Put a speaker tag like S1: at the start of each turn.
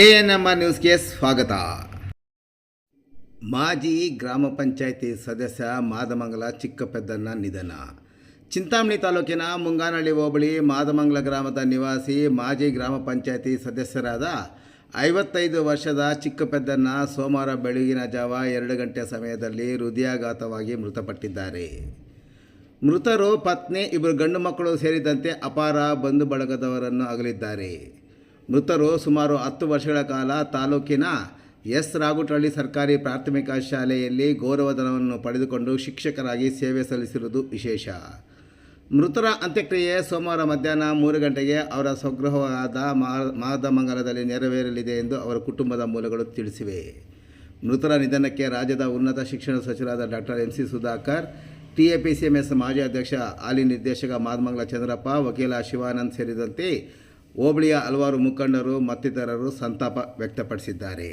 S1: A N M R ನ್ಯೂಸ್ಗೆ ಸ್ವಾಗತ. ಮಾಜಿ ಗ್ರಾಮ ಪಂಚಾಯಿತಿ ಸದಸ್ಯ ಮಾದಮಂಗಲ ಚಿಕ್ಕಪೆದ್ದನ್ನ ನಿಧನ. ಚಿಂತಾಮಣಿ ತಾಲೂಕಿನ ಮುಂಗಾನಹಳ್ಳಿ ಹೋಬಳಿ ಮಾದಮಂಗಲ ಗ್ರಾಮದ ನಿವಾಸಿ, ಮಾಜಿ ಗ್ರಾಮ ಪಂಚಾಯಿತಿ ಸದಸ್ಯರಾದ ಐವತ್ತೈದು ವರ್ಷದ ಚಿಕ್ಕಪೆದ್ದನ್ನ ಸೋಮವಾರ ಬೆಳಗಿನ ಜಾವ ಎರಡು ಗಂಟೆ ಸಮಯದಲ್ಲಿ ಹೃದಯಾಘಾತವಾಗಿ ಮೃತಪಟ್ಟಿದ್ದಾರೆ. ಮೃತರು ಪತ್ನಿ ಇಬ್ಬರು ಗಂಡು ಮಕ್ಕಳು ಸೇರಿದಂತೆ ಅಪಾರ ಬಂಧು ಬಳಗದವರನ್ನು ಅಗಲಿದ್ದಾರೆ. ಮೃತರು ಸುಮಾರು ಹತ್ತು ವರ್ಷಗಳ ಕಾಲ ತಾಲೂಕಿನ ಎಸ್ ರಾಗುಟಳ್ಳಿ ಸರ್ಕಾರಿ ಪ್ರಾಥಮಿಕ ಶಾಲೆಯಲ್ಲಿ ಗೌರವಧನವನ್ನು ಪಡೆದುಕೊಂಡು ಶಿಕ್ಷಕರಾಗಿ ಸೇವೆ ಸಲ್ಲಿಸಿರುವುದು ವಿಶೇಷ. ಮೃತರ ಅಂತ್ಯಕ್ರಿಯೆ ಸೋಮವಾರ ಮಧ್ಯಾಹ್ನ ಮೂರು ಗಂಟೆಗೆ ಅವರ ಸ್ವಗೃಹವಾದ ಮಾದಮಂಗಲದಲ್ಲಿ ನೆರವೇರಲಿದೆ ಎಂದು ಅವರ ಕುಟುಂಬದ ಮೂಲಗಳು ತಿಳಿಸಿವೆ. ಮೃತರ ನಿಧನಕ್ಕೆ ರಾಜ್ಯದ ಉನ್ನತ ಶಿಕ್ಷಣ ಸಚಿವರಾದ doctor M C Sudhakar, TAPCMS ಮಾಜಿ ಅಧ್ಯಕ್ಷ ಹಾಲಿ ನಿರ್ದೇಶಕ ಮಾದಮಂಗಲ ಚಂದ್ರಪ್ಪ, ವಕೀಲ ಶಿವಾನಂದ್ ಸೇರಿದಂತೆ ಹೋಬಳಿಯ ಹಲವಾರು ಮುಖಂಡರು ಮತ್ತಿತರರು ಸಂತಾಪ ವ್ಯಕ್ತಪಡಿಸಿದ್ದಾರೆ.